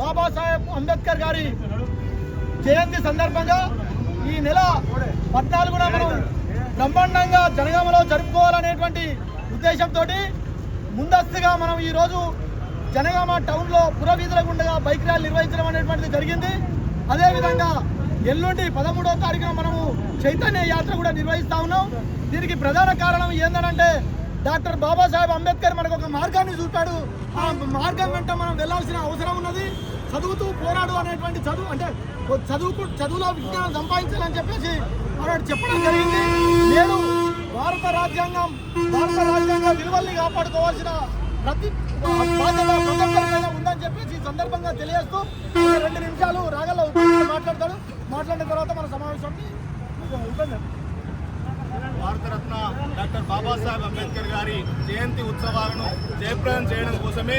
బాబాసాహెబ్ అంబేద్కర్ గారి జయంతి సందర్భంగా ఈ నెల పద్నాలుగున మనం బ్రహ్మాండంగా జనగామలో జరుపుకోవాలనేటువంటి ఉద్దేశంతో ముందస్తుగా మనం ఈరోజు జనగామ టౌన్లో పురవీధుల గుండగా బైక్ ర్యాలీ నిర్వహించడం అనేటువంటిది జరిగింది. అదేవిధంగా ఎల్లుండి పదమూడవ తారీఖున మనము చైతన్య యాత్ర కూడా నిర్వహిస్తా ఉన్నాం. దీనికి ప్రధాన కారణం ఏంటంటే డాక్టర్ బాబాసాహెబ్ అంబేద్కర్ మనకు ఒక మార్గాన్ని చూపాడు. ఆ మార్గం వెంట మనం వెళ్ళాల్సిన అవసరం ఉన్నది. చదువుతూ పోరాడు అనేటువంటి చదువు అంటే చదువుకు చదువులో విజ్ఞానం సంపాదించాలని చెప్పేసి మనకు చెప్పడం జరిగింది. నేను భారత రాజ్యాంగం భారత రాజ్యాంగ విలువల్ని కాపాడుకోవాల్సిన ప్రతి బాధ్యత ప్రతి ఉందని చెప్పేసి సందర్భంగా తెలియజేస్తూ రెండు నిమిషాలు రాగల మాట్లాడతాడు. మాట్లాడిన తర్వాత మన సమావేశాన్ని ఉంటుంది భారతరత్న డాక్టర్ బాబాసాహెబ్ అంబేద్కర్ గారి జయంతి ఉత్సవాలను జయప్రదం చేయడం కోసమే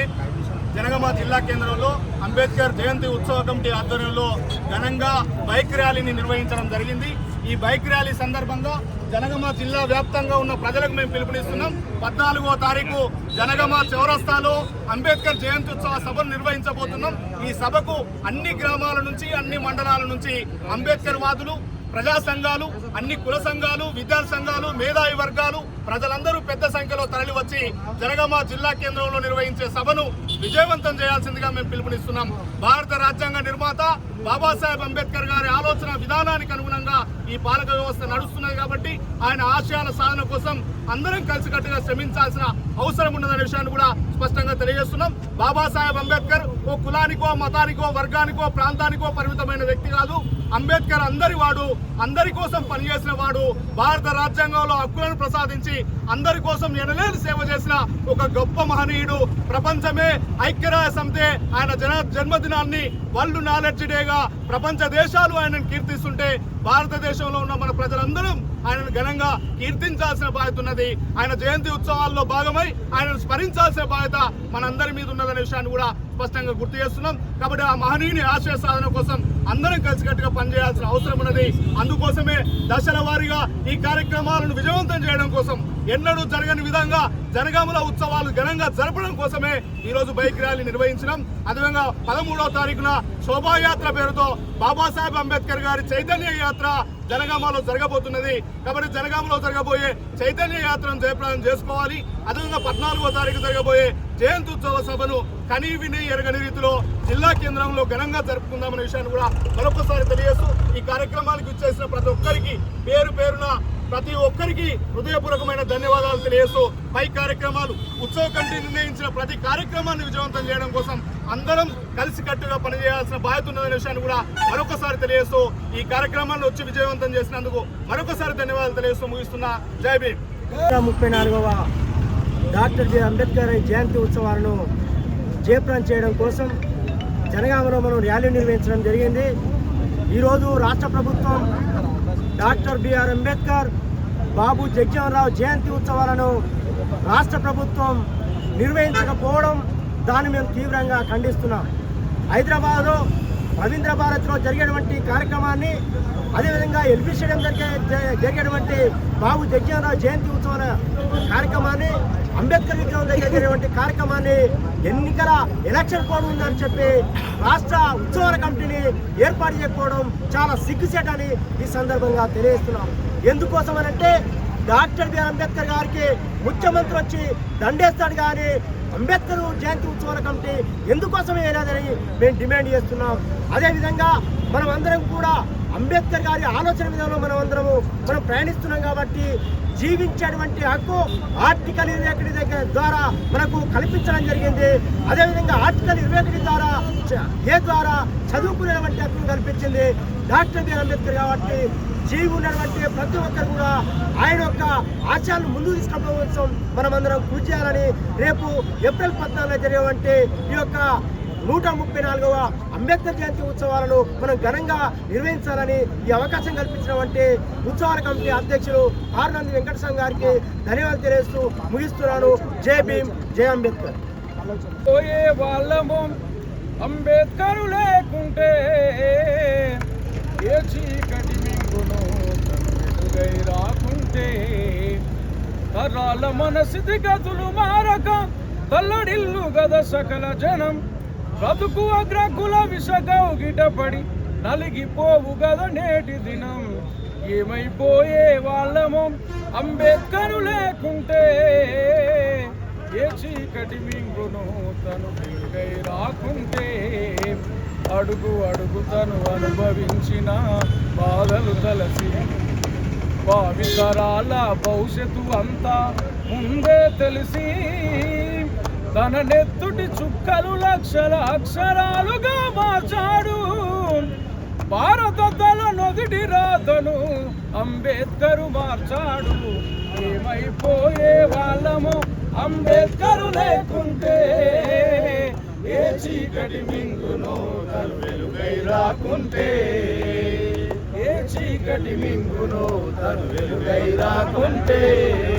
జనగామ జిల్లా కేంద్రంలో అంబేద్కర్ జయంతి ఉత్సవ కమిటీ ఆధ్వర్యంలో ఘనంగా బైక్ ర్యాలీని నిర్వహించడం జరిగింది. ఈ బైక్ ర్యాలీ సందర్భంగా జనగామ జిల్లా వ్యాప్తంగా ఉన్న ప్రజలకు మేము పిలుపునిస్తున్నాం. పద్నాలుగో తారీఖు జనగామ చౌరస్తాలో అంబేద్కర్ జయంతి ఉత్సవ సభను నిర్వహించబోతున్నాం. ఈ సభకు అన్ని గ్రామాల నుంచి అన్ని మండలాల నుంచి అంబేద్కర్ వాదులు ప్రజా సంఘాలు అన్ని కుల సంఘాలు విద్యార్థి సంఘాలు మేధావి వర్గాలు ప్రజలందరూ పెద్ద సంఖ్యలో తరలి వచ్చి జనగామ జిల్లా కేంద్రంలో నిర్వహించే సభను విజయవంతం చేయాల్సిందిగా మేము పిలుపునిస్తున్నాం. భారత రాజ్యాంగ నిర్మాత బాబాసాహెబ్ అంబేద్కర్ గారి ఆలోచన విధానానికి అనుగుణంగా ఈ పాలక వ్యవస్థ నడుస్తున్నది కాబట్టి ఆయన ఆశయాల సాధన కోసం అందరం కలిసికట్టుగా శ్రమించాల్సిన అవసరం ఉన్నదనే విషయాన్ని కూడా స్పష్టంగా తెలియజేస్తున్నాం. బాబాసాహెబ్ అంబేద్కర్ ఓ కులానికో మతానికో వర్గానికో ప్రాంతానికో పరిమితమైన వ్యక్తి కాదు. అంబేద్కర్ అందరి వాడు అందరి కోసం పనిచేసిన వాడు భారత రాజ్యాంగంలో హక్కులను ప్రసాదించి అందరి కోసం ఎనలేని సేవ చేసిన ఒక గొప్ప మహనీయుడు. ప్రపంచమే ఐక్యరాజ్య సమితి ఆయన జన జన్మదినాన్ని వరల్డ్ నాలెడ్జ్ డేగా ప్రపంచ దేశాలు ఆయనను కీర్తిస్తుంటే భారతదేశంలో ఉన్న మన ప్రజలందరం ఆయనను ఘనంగా కీర్తించాల్సిన బాధ్యత ఉన్నది. ఆయన జయంతి ఉత్సవాల్లో భాగమై ఆయనను స్మరించాల్సిన బాధ్యత మనందరి మీద ఉన్నదనే విషయాన్ని కూడా స్పష్టంగా గుర్తు చేస్తున్నాం. కాబట్టి ఆ మహనీయుని ఆశయ సాధన కోసం అందరం కలిసికట్టుగా పనిచేయాల్సిన అవసరం ఉన్నది. అందుకోసమే దశల వారీగా ఈ కార్యక్రమాలను విజయవంతం చేయడం కోసం ఎన్నడూ జరగని విధంగా జనగాముల ఉత్సవాలు ఘనంగా జరపడం కోసమే ఈరోజు బైక్ ర్యాలీ నిర్వహించినాం. అదేవిధంగా పదమూడవ తారీఖున శోభాయాత్ర పేరుతో బాబాసాహెబ్ అంబేద్కర్ గారి చైతన్య యాత్ర జనగామలో జరగబోతున్నది. కాబట్టి జనగామలో జరగబోయే చైతన్య యాత్రను జయప్రదం చేసుకోవాలి. అదేవిధంగా పద్నాలుగో తారీఖు జరగబోయే జయంతి ఉత్సవ సభను కనీ విని ఎరగని రీతిలో జిల్లా కేంద్రంలో ఘనంగా జరుపుకుందామనే విషయాన్ని కూడా మరొకసారి తెలియజేస్తూ ఈ కార్యక్రమానికి ఇచ్చేసిన ప్రతి ఒక్కరికి పేరు పేరున ప్రతి ఒక్కరికి హృదయపూర్వకమైన ధన్యవాదాలు తెలియజేస్తూ పై కార్యక్రమాలు ఉత్సవ కంటి నిర్ణయించిన ప్రతి కార్యక్రమాన్ని విజయవంతం చేయడం కోసం అందరం కలిసికట్టుగా పనిచేయాల్సిన బాధ్యత ఉన్నదనే విషయాన్ని కూడా మరొకసారి తెలియజేస్తూ ఈ కార్యక్రమాన్ని వచ్చి విజయవంతం చేసినందుకు మరొకసారి ధన్యవాదాలు తెలియజేస్తూ ముగిస్తున్నా. జై భీమ్. ముప్పై నాలుగవ డాక్టర్ బి అంబేద్కర్ జయంతి ఉత్సవాలను జయప్రాన్ చేయడం కోసం జనగామలో మనం ర్యాలీ నిర్వహించడం జరిగింది. ఈరోజు రాష్ట్ర ప్రభుత్వం డాక్టర్ బిఆర్ అంబేద్కర్ బాబు జగ్జీవనరావు జయంతి ఉత్సవాలను రాష్ట్ర ప్రభుత్వం నిర్వహించకపోవడం దాన్ని మేము తీవ్రంగా ఖండిస్తున్నాం. హైదరాబాద్లో రవీంద్ర భారత్లో జరిగేటువంటి కార్యక్రమాన్ని అదేవిధంగా ఎల్బీ స్టేడియం జరిగే జరిగేటువంటి బాబు జగ్జీవనరావు జయంతి ఉత్సవాల కార్యక్రమాన్ని అంబేద్కర్ విగ్రహం జరిగేటువంటి కార్యక్రమాన్ని ఎన్నికల ఎలక్షన్ కోడ్ ఉందని చెప్పి రాష్ట్ర ఉత్సవాల కమిటీని ఏర్పాటు చేయకపోవడం చాలా సిగ్గుసేటని ఈ సందర్భంగా తెలియజేస్తున్నాం. ఎందుకోసం అంటే డాక్టర్ బిఆర్ అంబేద్కర్ గారికి ముఖ్యమంత్రి వచ్చి దండేస్తాడు కానీ అంబేద్కర్ జయంతి ఉత్సవాల కమిటీ ఎందుకోసం వేయలేదని మేము డిమాండ్ చేస్తున్నాం. అదేవిధంగా మనం అందరం కూడా అంబేద్కర్ గారి ఆలోచన విధానంలో మనం అందరము మనం ప్రయాణిస్తున్నాం కాబట్టి జీవించేటువంటి హక్కు ఆర్టికల్ ఇరవై ఒకటి దగ్గర ద్వారా మనకు కల్పించడం జరిగింది. అదేవిధంగా ఆర్టికల్ ఇరవై ఒకటి ద్వారా ఏ ద్వారా చదువుకునేటువంటి హక్కును కల్పించింది. డాక్టర్ బిఆర్ అంబేద్కర్ కాబట్టి జీవి ఉన్నటువంటి ప్రతి ఒక్కరు కూడా ఆయన యొక్క ఆచారాలు ముందుకు తీసుకురావడం కోసం మనమందరం కృషి చేయాలని రేపు ఏప్రిల్ పద్నాలుగున జరిగేవంటి ఈ యొక్క నూట ముప్పై నాలుగవ అంబేద్కర్ జయంతి ఉత్సవాలను మనం ఘనంగా నిర్వహించాలని ఈ అవకాశం కల్పించినటువంటి ఉత్సవాల కమిటీ అధ్యక్షులు ఆర్నంది వెంకటస్వామి గారికి ధన్యవాదాలు తెలియజేస్తూ ముగిస్తున్నాను. జై భీమ్ జై అంబేద్కర్. పోయే వాళ్ళము అంబేద్కర్ లేకుంటే రాకుంటే తరాల మన స్థితిగతులు మారక తల్లడిల్లు గద సకల జనం. బ్రతుకు అగ్రకుల విషగౌగిటపడి నలిగిపోవు గద నేటి దినం. ఏమైపోయే వాళ్ళమో అంబేద్కరు లేకుంటే ఏ చీకటి మింగును తను మింగై రాకుంటే. అడుగు అడుగు తను అనుభవించిన బాధలు తలసి భావితరాల భవిష్యత్తు అంతా ముందే తెలిసి తన నెత్తుటి చుక్కలు లక్షల అక్షరాలుగా మార్చాడు. భారత తల నొదిటి రాతను అంబేద్కరు మార్చాడు. ఏమైపోయే వాళ్ళము అంబేద్కరు లేకుంటే? ఏ చీకటి మింగునో వెలుగై రాకుంటే? చీకటి మింగునో తను వెలుగై రాకుంటే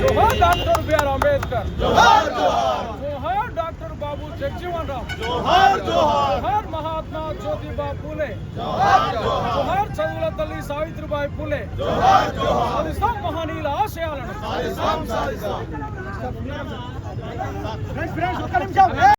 జోహార్ డాక్టర్ బిఆర్ అంబేద్కర్. జోహార్ జోహార్. జోహార్ డాక్టర్ బాబు జగ్జీవన్ రామ్ జోహార్ జోహార్. జోహార్ మహాత్మా జ్యోతిబా పూలే. జోహార్ జోహార్. జోహార్ చదువుల తల్లి సావిత్రిబాయి పూలే. జోహార్ జోహార్. సాధిస్తాం మహనీయుల ఆశయాలను. సాధిస్తాం సాధిస్తాం. ఫ్రెండ్స్ ఫ్రెండ్స్ ఒక్క నిమిషం.